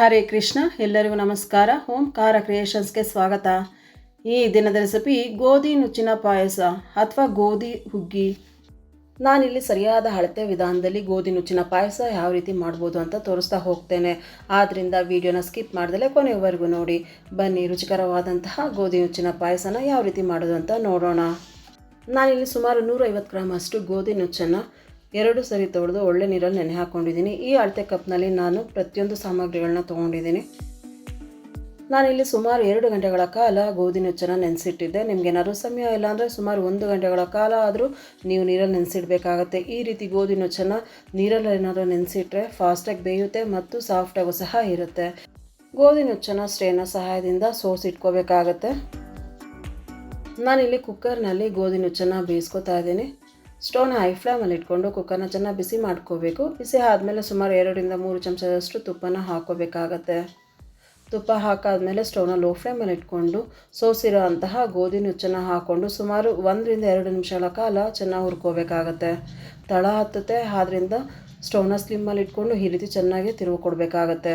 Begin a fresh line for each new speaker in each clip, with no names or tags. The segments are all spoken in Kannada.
ಹರೇ ಕೃಷ್ಣ, ಎಲ್ಲರಿಗೂ ನಮಸ್ಕಾರ. ಓಂಕಾರ ಕ್ರಿಯೇಷನ್ಸ್ಗೆ ಸ್ವಾಗತ. ಈ ದಿನದ ರೆಸಿಪಿ ಗೋಧಿ ನುಚ್ಚಿನ ಪಾಯಸ ಅಥವಾ ಗೋಧಿ ಹುಗ್ಗಿ. ನಾನಿಲ್ಲಿ ಸರಿಯಾದ ಅಳತೆ ವಿಧಾನದಲ್ಲಿ ಗೋಧಿ ನುಚ್ಚಿನ ಪಾಯಸ ಯಾವ ರೀತಿ ಮಾಡ್ಬೋದು ಅಂತ ತೋರಿಸ್ತಾ ಹೋಗ್ತೇನೆ. ಆದ್ದರಿಂದ ವಿಡಿಯೋನ ಸ್ಕಿಪ್ ಮಾಡ್ದಲೇ ಕೊನೆಯವರೆಗೂ ನೋಡಿ. ಬನ್ನಿ ರುಚಿಕರವಾದಂತಹ ಗೋಧಿ ನುಚ್ಚಿನ ಪಾಯಸನ ಯಾವ ರೀತಿ ಮಾಡೋದು ಅಂತ ನೋಡೋಣ. ನಾನಿಲ್ಲಿ ಸುಮಾರು ನೂರೈವತ್ತು ಗ್ರಾಮ್ ಅಷ್ಟು ಗೋಧಿ ನುಚ್ಚನ್ನು ಎರಡು ಸರಿ ತೊಳೆದು ಒಳ್ಳೆ ನೀರಲ್ಲಿ ನೆನೆ ಹಾಕ್ಕೊಂಡಿದ್ದೀನಿ ಈ ಅಳತೆ ಕಪ್ನಲ್ಲಿ ನಾನು ಪ್ರತಿಯೊಂದು ಸಾಮಗ್ರಿಗಳನ್ನ ತೊಗೊಂಡಿದ್ದೀನಿ. ನಾನಿಲ್ಲಿ ಸುಮಾರು ಎರಡು ಗಂಟೆಗಳ ಕಾಲ ಗೋಧಿ ನುಚ್ಚನ್ನು ನೆನೆಸಿಟ್ಟಿದ್ದೆ. ಏನಾದರೂ ಸಮಯ ಇಲ್ಲ ಅಂದರೆ ಸುಮಾರು ಒಂದು ಗಂಟೆಗಳ ಕಾಲ ಆದರೂ ನೀವು ನೀರಲ್ಲಿ ನೆನೆಸಿಡ್ಬೇಕಾಗತ್ತೆ. ಈ ರೀತಿ ಗೋಧಿ ನುಚ್ಚನ್ನು ನೀರಲ್ಲಿ ಏನಾದರೂ ನೆನೆಸಿಟ್ರೆ ಫಾಸ್ಟಾಗಿ ಬೇಯುತ್ತೆ ಮತ್ತು ಸಾಫ್ಟಾಗೂ ಸಹ ಇರುತ್ತೆ. ಗೋಧಿ ನುಚ್ಚನ್ನು ಸ್ಟ್ರೇನ ಸಹಾಯದಿಂದ ಸೋಸಿಟ್ಕೋಬೇಕಾಗತ್ತೆ ನಾನಿಲ್ಲಿ ಕುಕ್ಕರ್ನಲ್ಲಿ ಗೋಧಿ ನುಚ್ಚನ್ನು ಬೇಯಿಸ್ಕೊತಾ ಇದ್ದೀನಿ. ಸ್ಟೋವ್ನ ಹೈ ಫ್ಲೇಮಲ್ಲಿ ಇಟ್ಕೊಂಡು ಕುಕ್ಕರ್ನ ಚೆನ್ನಾಗಿ ಬಿಸಿ ಮಾಡ್ಕೋಬೇಕು. ಬಿಸಿ ಆದಮೇಲೆ ಸುಮಾರು ಎರಡರಿಂದ ಮೂರು ಚಮಚದಷ್ಟು ತುಪ್ಪನ ಹಾಕೋಬೇಕಾಗತ್ತೆ. ತುಪ್ಪ ಹಾಕಾದಮೇಲೆ ಸ್ಟೋವ್ನ ಲೋ ಫ್ಲೇಮಲ್ಲಿ ಇಟ್ಕೊಂಡು ಸೋಸಿರೋ ಅಂತಹ ಗೋಧಿ ನುಚ್ಚನ್ನು ಹಾಕ್ಕೊಂಡು ಸುಮಾರು ಒಂದರಿಂದ ಎರಡು ನಿಮಿಷಗಳ ಕಾಲ ಚೆನ್ನಾಗಿ ಹುರ್ಕೋಬೇಕಾಗತ್ತೆ. ತಳ ಹತ್ತುತ್ತೆ, ಆದ್ರಿಂದ ಸ್ಟೌವ್ನ ಸ್ಲಿಮ್ಮಲ್ಲಿ ಇಟ್ಕೊಂಡು ಈ ರೀತಿ ಚೆನ್ನಾಗಿ ತಿರುವು ಕೊಡಬೇಕಾಗತ್ತೆ.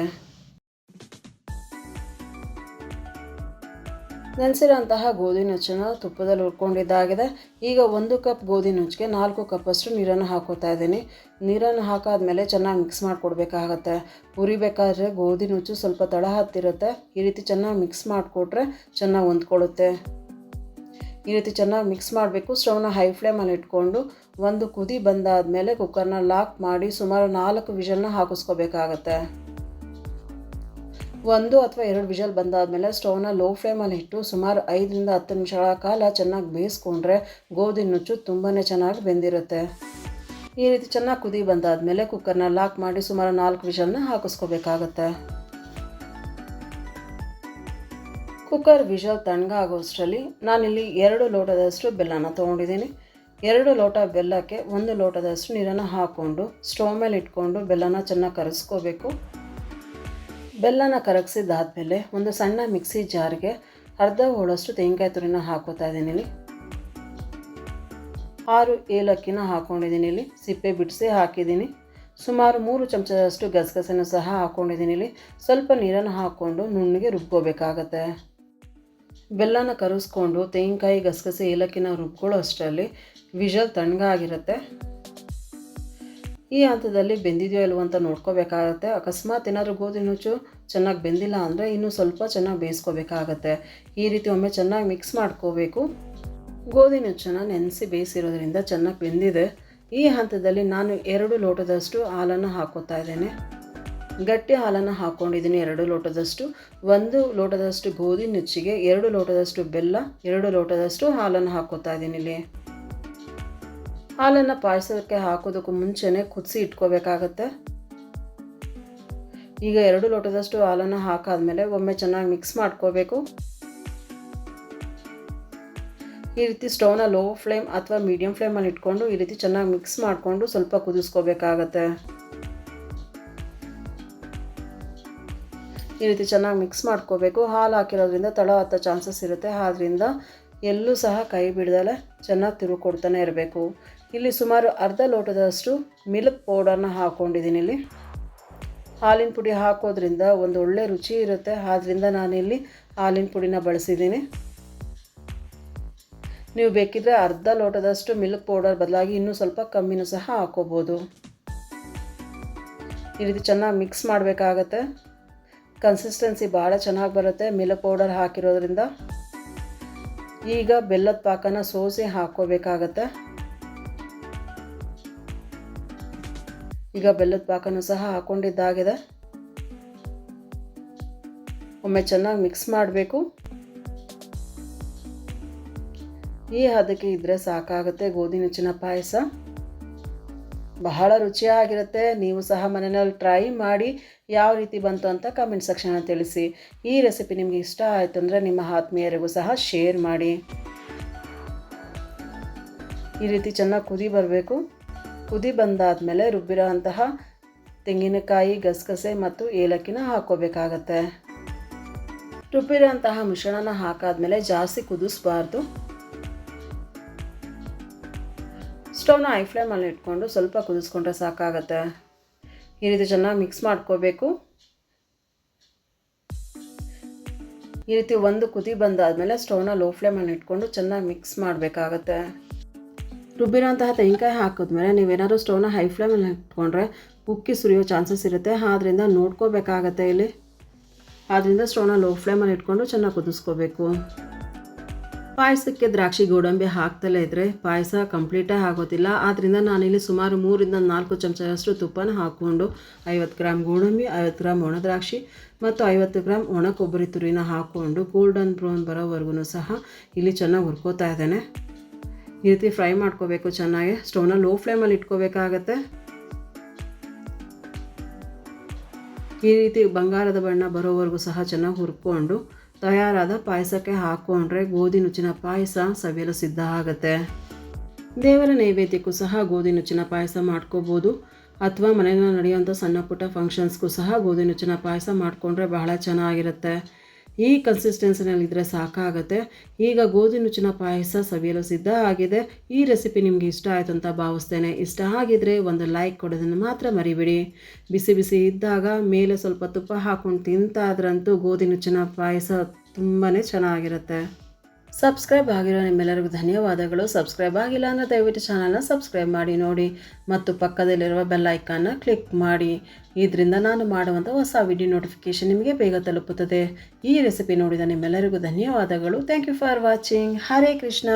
ನೆನೆಸಿರೋಂತಹ ಗೋಧಿ ನುಚ್ಚನ್ನು ತುಪ್ಪದಲ್ಲಿ ಹುರ್ಕೊಂಡಿದ್ದಾಗಿದೆ. ಈಗ ಒಂದು ಕಪ್ ಗೋಧಿ ನುಚ್ಚಿಗೆ ನಾಲ್ಕು ಕಪ್ಪಷ್ಟು ನೀರನ್ನು ಹಾಕೋತಾ ಇದ್ದೀನಿ. ನೀರನ್ನು ಹಾಕಾದ್ಮೇಲೆ ಚೆನ್ನಾಗಿ ಮಿಕ್ಸ್ ಮಾಡಿಕೊಡ್ಬೇಕಾಗತ್ತೆ. ಹುರಿಬೇಕಾದ್ರೆ ಗೋಧಿ ನುಚ್ಚು ಸ್ವಲ್ಪ ತಳ ಹತ್ತಿರುತ್ತೆ. ಈ ರೀತಿ ಚೆನ್ನಾಗಿ ಮಿಕ್ಸ್ ಮಾಡಿಕೊಟ್ರೆ ಚೆನ್ನಾಗಿ ಹೊಂದ್ಕೊಳ್ಳುತ್ತೆ. ಈ ರೀತಿ ಚೆನ್ನಾಗಿ ಮಿಕ್ಸ್ ಮಾಡಬೇಕು. ಸ್ಟವ್ನ ಹೈ ಫ್ಲೇಮಲ್ಲಿ ಇಟ್ಕೊಂಡು ಒಂದು ಕುದಿ ಬಂದಾದಮೇಲೆ ಕುಕ್ಕರ್ನ ಲಾಕ್ ಮಾಡಿ ಸುಮಾರು ನಾಲ್ಕು ವಿಷಲ್ನ ಹಾಕಿಸ್ಕೋಬೇಕಾಗತ್ತೆ. ಒಂದು ಅಥವಾ ಎರಡು ವಿಷಲ್ ಬಂದಾದಮೇಲೆ ಸ್ಟವ್ನ ಲೋ ಫ್ಲೇಮಲ್ಲಿ ಇಟ್ಟು ಸುಮಾರು ಐದರಿಂದ ಹತ್ತು ನಿಮಿಷಗಳ ಕಾಲ ಚೆನ್ನಾಗಿ ಬೇಯಿಸ್ಕೊಂಡ್ರೆ ಗೋಧಿ ನುಚ್ಚು ತುಂಬಾ ಚೆನ್ನಾಗಿ ಬೆಂದಿರುತ್ತೆ. ಈ ರೀತಿ ಚೆನ್ನಾಗಿ ಕುದಿ ಬಂದಾದಮೇಲೆ ಕುಕ್ಕರ್ನ ಲಾಕ್ ಮಾಡಿ ಸುಮಾರು ನಾಲ್ಕು ವಿಷಲ್ನ ಹಾಕಿಸ್ಕೋಬೇಕಾಗತ್ತೆ. ಕುಕ್ಕರ್ ವಿಷಲ್ ತಣ್ಣಗಾಗೋಷ್ಟರಲ್ಲಿ ನಾನಿಲ್ಲಿ ಎರಡು ಲೋಟದಷ್ಟು ಬೆಲ್ಲನ ತೊಗೊಂಡಿದ್ದೀನಿ. ಎರಡು ಲೋಟ ಬೆಲ್ಲಕ್ಕೆ ಒಂದು ಲೋಟದಷ್ಟು ನೀರನ್ನು ಹಾಕ್ಕೊಂಡು ಸ್ಟವ್ ಮೇಲೆ ಇಟ್ಕೊಂಡು ಬೆಲ್ಲನ ಚೆನ್ನಾಗಿ ಕರಗಿಸ್ಕೋಬೇಕು ಬೆಲ್ಲನ ಕರಗಿಸಿದಾದ್ಮೇಲೆ ಒಂದು ಸಣ್ಣ ಮಿಕ್ಸಿ ಜಾರ್ಗೆ ಅರ್ಧ ಹೋಳಷ್ಟು ತೆಂಗಾಯಿ ತುರಿನ ಹಾಕೋತಾ ಇದ್ದೀನಿ ಇಲ್ಲಿ. ಆರು ಏಲಕ್ಕಿನ ಹಾಕ್ಕೊಂಡಿದ್ದೀನಿ ಇಲ್ಲಿ. ಸಿಪ್ಪೆ ಬಿಡಿಸಿ ಹಾಕಿದ್ದೀನಿ. ಸುಮಾರು ಮೂರು ಚಮಚದಷ್ಟು ಗಸಗಸೆನೂ ಸಹ ಹಾಕ್ಕೊಂಡಿದ್ದೀನಿ ಇಲ್ಲಿ. ಸ್ವಲ್ಪ ನೀರನ್ನು ಹಾಕ್ಕೊಂಡು ನುಣ್ಣಗೆ ರುಬ್ಕೋಬೇಕಾಗತ್ತೆ. ಬೆಲ್ಲನ ಕರಗಿಸ್ಕೊಂಡು ತೆಂಗಿನಕಾಯಿ ಗಸಗಸೆ ಏಲಕ್ಕಿನ ರುಬ್ಕೊಳ್ಳೋ ಅಷ್ಟರಲ್ಲಿ ವಿಷಲ್ ತಣ್ಣಗಾಗಿರುತ್ತೆ. ಈ ಹಂತದಲ್ಲಿ ಬೆಂದಿದೆಯೋ ಇಲ್ವೋ ಅಂತ ನೋಡ್ಕೋಬೇಕಾಗತ್ತೆ. ಅಕಸ್ಮಾತ್ ಏನಾದರೂ ಗೋಧಿ ನುಚ್ಚು ಚೆನ್ನಾಗಿ ಬೆಂದಿಲ್ಲ ಅಂದರೆ ಇನ್ನೂ ಸ್ವಲ್ಪ ಚೆನ್ನಾಗಿ ಬೇಯಿಸ್ಕೋಬೇಕಾಗತ್ತೆ. ಈ ರೀತಿ ಒಮ್ಮೆ ಚೆನ್ನಾಗಿ ಮಿಕ್ಸ್ ಮಾಡ್ಕೋಬೇಕು. ಗೋಧಿ ನುಚ್ಚನ್ನು ನೆನೆಸಿ ಬೇಯಿಸಿರೋದ್ರಿಂದ ಚೆನ್ನಾಗಿ ಬೆಂದಿದೆ. ಈ ಹಂತದಲ್ಲಿ ನಾನು ಎರಡು ಲೋಟದಷ್ಟು ಹಾಲನ್ನು ಹಾಕೋತಾ ಇದ್ದೇನೆ. ಗಟ್ಟಿ ಹಾಲನ್ನು ಹಾಕ್ಕೊಂಡಿದ್ದೀನಿ ಎರಡು ಲೋಟದಷ್ಟು. ಒಂದು ಲೋಟದಷ್ಟು ಗೋಧಿ ನುಚ್ಚಿಗೆ, ಎರಡು ಲೋಟದಷ್ಟು ಬೆಲ್ಲ, ಎರಡು ಲೋಟದಷ್ಟು ಹಾಲನ್ನು ಹಾಕೋತಾ ಇದ್ದೀನಿ ಇಲ್ಲಿ. ಹಾಲನ್ನು ಪಾಯಸಕ್ಕೆ ಹಾಕೋದಕ್ಕೂ ಮುಂಚೆನೇ ಕುದಿಸಿ ಇಟ್ಕೋಬೇಕಾಗತ್ತೆ. ಈಗ ಎರಡು ಲೋಟದಷ್ಟು ಹಾಲನ್ನು ಹಾಕಾದ್ಮೇಲೆ ಒಮ್ಮೆ ಚೆನ್ನಾಗಿ ಮಿಕ್ಸ್ ಮಾಡ್ಕೋಬೇಕು. ಈ ರೀತಿ ಸ್ಟೌನ ಲೋ ಫ್ಲೇಮ್ ಅಥವಾ ಮೀಡಿಯಂ ಫ್ಲೇಮಲ್ಲಿ ಇಟ್ಕೊಂಡು ಈ ರೀತಿ ಚೆನ್ನಾಗಿ ಮಿಕ್ಸ್ ಮಾಡಿಕೊಂಡು ಸ್ವಲ್ಪ ಕುದಿಸ್ಕೋಬೇಕಾಗತ್ತೆ. ಈ ರೀತಿ ಚೆನ್ನಾಗಿ ಮಿಕ್ಸ್ ಮಾಡ್ಕೋಬೇಕು. ಹಾಲು ಹಾಕಿರೋದ್ರಿಂದ ತಳ ಹತ್ತೋ ಚಾನ್ಸಸ್ ಇರುತ್ತೆ. ಆದ್ದರಿಂದ ಎಲ್ಲೂ ಸಹ ಕೈ ಬಿಡ್ದಲೆ ಚೆನ್ನಾಗಿ ತಿರುಗಿ ಕೊಡ್ತಾನೆ ಇರಬೇಕು. ಇಲ್ಲಿ ಸುಮಾರು ಅರ್ಧ ಲೋಟದಷ್ಟು ಮಿಲ್ಕ್ ಪೌಡರ್ನ ಹಾಕ್ಕೊಂಡಿದ್ದೀನಿ ಇಲ್ಲಿ. ಹಾಲಿನ ಪುಡಿ ಹಾಕೋದ್ರಿಂದ ಒಂದು ಒಳ್ಳೆ ರುಚಿ ಇರುತ್ತೆ. ಆದ್ದರಿಂದ ನಾನಿಲ್ಲಿ ಹಾಲಿನ ಪುಡಿನ ಬಳಸಿದ್ದೀನಿ. ನೀವು ಬೇಕಿದ್ರೆ ಅರ್ಧ ಲೋಟದಷ್ಟು ಮಿಲ್ಕ್ ಪೌಡರ್ ಬದಲಾಗಿ ಇನ್ನೂ ಸ್ವಲ್ಪ ಕಮ್ಮಿನೂ ಸಹ ಹಾಕೋಬೋದು. ಈ ರೀತಿ ಚೆನ್ನಾಗಿ ಮಿಕ್ಸ್ ಮಾಡಬೇಕಾಗತ್ತೆ. ಕನ್ಸಿಸ್ಟೆನ್ಸಿ ಭಾಳ ಚೆನ್ನಾಗಿ ಬರುತ್ತೆ ಮಿಲ್ಕ್ ಪೌಡರ್ ಹಾಕಿರೋದ್ರಿಂದ. ಈಗ ಬೆಲ್ಲದ ಪಾಕನ ಸೋಸಿ ಹಾಕ್ಕೋಬೇಕಾಗತ್ತೆ ಈಗ ಬೆಲ್ಲದ ಪಾಕನೂ ಸಹ ಹಾಕೊಂಡಿದ್ದಾಗಿದೆ. ಒಮ್ಮೆ ಚೆನ್ನಾಗಿ ಮಿಕ್ಸ್ ಮಾಡಬೇಕು. ಈ ಹದಕ್ಕೆ ಇದ್ದರೆ ಸಾಕಾಗುತ್ತೆ ಗೋಧಿ ನುಚ್ಚಿನ ಪಾಯಸ. ಬಹಳ ರುಚಿಯಾಗಿರುತ್ತೆ. ನೀವು ಸಹ ಮನೆಯಲ್ಲಿ ಟ್ರೈ ಮಾಡಿ ಯಾವ ರೀತಿ ಬಂತು ಅಂತ ಕಮೆಂಟ್ ಸೆಕ್ಷನಲ್ಲಿ ತಿಳಿಸಿ. ಈ ರೆಸಿಪಿ ನಿಮಗೆ ಇಷ್ಟ ಆಯಿತು ಅಂದರೆ ನಿಮ್ಮ ಆತ್ಮೀಯರಿಗೂ ಸಹ ಶೇರ್ ಮಾಡಿ. ಈ ರೀತಿ ಚೆನ್ನಾಗಿ ಕುದಿ ಬರಬೇಕು. ಕುದಿ ಬಂದಾದಮೇಲೆ ರುಬ್ಬಿರೋ ಅಂತಹ ತೆಂಗಿನಕಾಯಿ, ಗಸಗಸೆ ಮತ್ತು ಏಲಕ್ಕಿನ ಹಾಕ್ಕೋಬೇಕಾಗತ್ತೆ. ರುಬ್ಬಿರೋ ಅಂತಹ ಮಿಶ್ರಣನ ಹಾಕಾದ್ಮೇಲೆ ಜಾಸ್ತಿ ಕುದಿಸ್ಬಾರ್ದು. ಸ್ಟವ್ನ ಹೈ ಫ್ಲೇಮಲ್ಲಿ ಇಟ್ಕೊಂಡು ಸ್ವಲ್ಪ ಕುದಿಸ್ಕೊಂಡ್ರೆ ಸಾಕಾಗತ್ತೆ. ಈ ರೀತಿ ಚೆನ್ನಾಗಿ ಮಿಕ್ಸ್ ಮಾಡ್ಕೋಬೇಕು. ಈ ರೀತಿ ಒಂದು ಕುದಿ ಬಂದಾದಮೇಲೆ ಸ್ಟವ್ನ ಲೋ ಫ್ಲೇಮಲ್ಲಿ ಇಟ್ಕೊಂಡು ಚೆನ್ನಾಗಿ ಮಿಕ್ಸ್ ಮಾಡಬೇಕಾಗತ್ತೆ. ರುಬ್ಬಿರೋಂತಹ ತೆಂಗಿನಕಾಯಿ ಹಾಕಿದ್ಮೇಲೆ ನೀವೇನಾದ್ರು ಸ್ಟವ್ನ ಹೈ ಫ್ಲೇಮಲ್ಲಿ ಇಟ್ಕೊಂಡ್ರೆ ಉಕ್ಕಿ ಸುರಿಯೋ ಚಾನ್ಸಸ್ ಇರುತ್ತೆ. ಆದ್ದರಿಂದ ನೋಡ್ಕೋಬೇಕಾಗತ್ತೆ ಇಲ್ಲಿ. ಆದ್ದರಿಂದ ಸ್ಟವ್ನ ಲೋ ಫ್ಲೇಮಲ್ಲಿ ಇಟ್ಕೊಂಡು ಚೆನ್ನಾಗಿ ಕುದಿಸ್ಕೋಬೇಕು. ಪಾಯಸಕ್ಕೆ ದ್ರಾಕ್ಷಿ, ಗೋಡಂಬಿ ಹಾಕ್ತಲೇ ಇದ್ದರೆ ಪಾಯಸ ಕಂಪ್ಲೀಟೇ ಆಗೋದಿಲ್ಲ. ಆದ್ದರಿಂದ ನಾನಿಲ್ಲಿ ಸುಮಾರು ಮೂರಿಂದ ನಾಲ್ಕು ಚಮಚದಷ್ಟು ತುಪ್ಪನ ಹಾಕ್ಕೊಂಡು ಐವತ್ತು ಗ್ರಾಮ್ ಗೋಡಂಬಿ, ಐವತ್ತು ಗ್ರಾಮ್ ಒಣ ದ್ರಾಕ್ಷಿ ಮತ್ತು ಐವತ್ತು ಗ್ರಾಮ್ ಒಣ ಕೊಬ್ಬರಿ ತುರಿನ ಹಾಕ್ಕೊಂಡು ಗೋಲ್ಡನ್ ಬ್ರೌನ್ ಬರೋವರೆಗೂ ಸಹ ಇಲ್ಲಿ ಚೆನ್ನಾಗಿ ಹುರ್ಕೋತಾ ಇದ್ದೇನೆ. ಈ ರೀತಿ ಫ್ರೈ ಮಾಡ್ಕೋಬೇಕು ಚೆನ್ನಾಗಿ. ಸ್ಟವ್ನ ಲೋ ಫ್ಲೇಮಲ್ಲಿ ಇಟ್ಕೋಬೇಕಾಗತ್ತೆ. ಈ ರೀತಿ ಬಂಗಾರದ ಬಣ್ಣ ಬರೋವರೆಗೂ ಸಹ ಚೆನ್ನಾಗಿ ಹುರ್ಕೊಂಡು ತಯಾರಾದ ಪಾಯಸಕ್ಕೆ ಹಾಕ್ಕೊಂಡ್ರೆ ಗೋಧಿ ನುಚ್ಚಿನ ಪಾಯಸ ಸವಿಯಲು ಸಿದ್ಧ ಆಗುತ್ತೆ. ದೇವರ ನೈವೇದ್ಯಕ್ಕೂ ಸಹ ಗೋಧಿ ನುಚ್ಚಿನ ಪಾಯಸ ಮಾಡ್ಕೋಬೋದು. ಅಥವಾ ಮನೆಯಲ್ಲಿ ನಡೆಯುವಂಥ ಸಣ್ಣ ಪುಟ್ಟ ಫಂಕ್ಷನ್ಸ್ಗೂ ಸಹ ಗೋಧಿ ನುಚ್ಚಿನ ಪಾಯಸ ಮಾಡಿಕೊಂಡ್ರೆ ಬಹಳ ಚೆನ್ನಾಗಿರುತ್ತೆ. ಈ ಕನ್ಸಿಸ್ಟೆನ್ಸಿನಲ್ಲಿದ್ದರೆ ಸಾಕಾಗತ್ತೆ. ಈಗ ಗೋಧಿ ನುಚ್ಚಿನ ಪಾಯಸ ಸವಿಯಲು ಸಿದ್ಧ ಆಗಿದೆ. ಈ ರೆಸಿಪಿ ನಿಮಗೆ ಇಷ್ಟ ಆಯಿತು ಅಂತ ಭಾವಿಸ್ತೇನೆ. ಇಷ್ಟ ಆಗಿದ್ರೆ ಒಂದು ಲೈಕ್ ಕೊಡೋದನ್ನು ಮಾತ್ರ ಮರಿಬೇಡಿ. ಬಿಸಿ ಬಿಸಿ ಇದ್ದಾಗ ಮೇಲೆ ಸ್ವಲ್ಪ ತುಪ್ಪ ಹಾಕ್ಕೊಂಡು ತಿಂತಾದ್ರಂತೂ ಗೋಧಿ ನುಚ್ಚಿನ ಪಾಯಸ ತುಂಬಾ ಚೆನ್ನಾಗಿರುತ್ತೆ. ಸಬ್ಸ್ಕ್ರೈಬ್ ಆಗಿರೋ ನಿಮ್ಮೆಲ್ಲರಿಗೂ ಧನ್ಯವಾದಗಳು. ಸಬ್ಸ್ಕ್ರೈಬ್ ಆಗಿಲ್ಲ ಅಂದರೆ ದಯವಿಟ್ಟು ಚಾನಲ್ನ ಸಬ್ಸ್ಕ್ರೈಬ್ ಮಾಡಿ, ನೋಡಿ. ಮತ್ತು ಪಕ್ಕದಲ್ಲಿರುವ ಬೆಲ್ ಐಕಾನ್ನ ಕ್ಲಿಕ್ ಮಾಡಿ. ಇದರಿಂದ ನಾನು ಮಾಡುವಂಥ ಹೊಸ ವಿಡಿಯೋ ನೋಟಿಫಿಕೇಷನ್ ನಿಮಗೆ ಬೇಗ ತಲುಪುತ್ತದೆ. ಈ ರೆಸಿಪಿ ನೋಡಿದ ನಿಮ್ಮೆಲ್ಲರಿಗೂ ಧನ್ಯವಾದಗಳು. Thank you for watching Hare Krishna